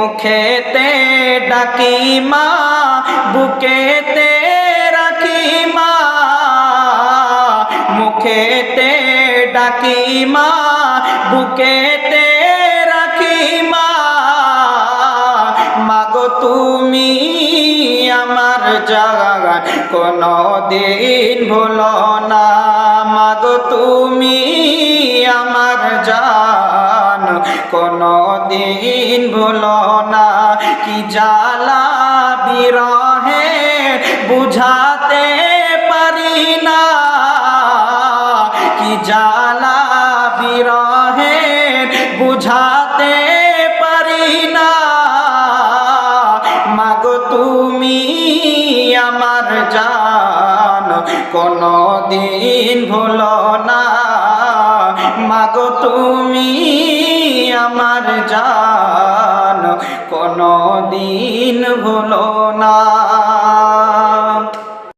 মুখেতে ডাকি মা, বুকেতে রাখি মা। মুখেতে ডাকি মা, বুকেতে রাখি মা। মাগো তুমি আমার জাগান কোনো দিন ভুলো না। মাগো তুমি কোনো দিন ভুলো না, কি জ্বালা বিরহে বুঝাতে পারি না। কি জ্বালা বিরহে বুঝাতে পারি না। মাগো তুমি আমার জান কোনো দিন ভুলো না। মাগো তুমি আমার জান কোনো দিন ভুলো না।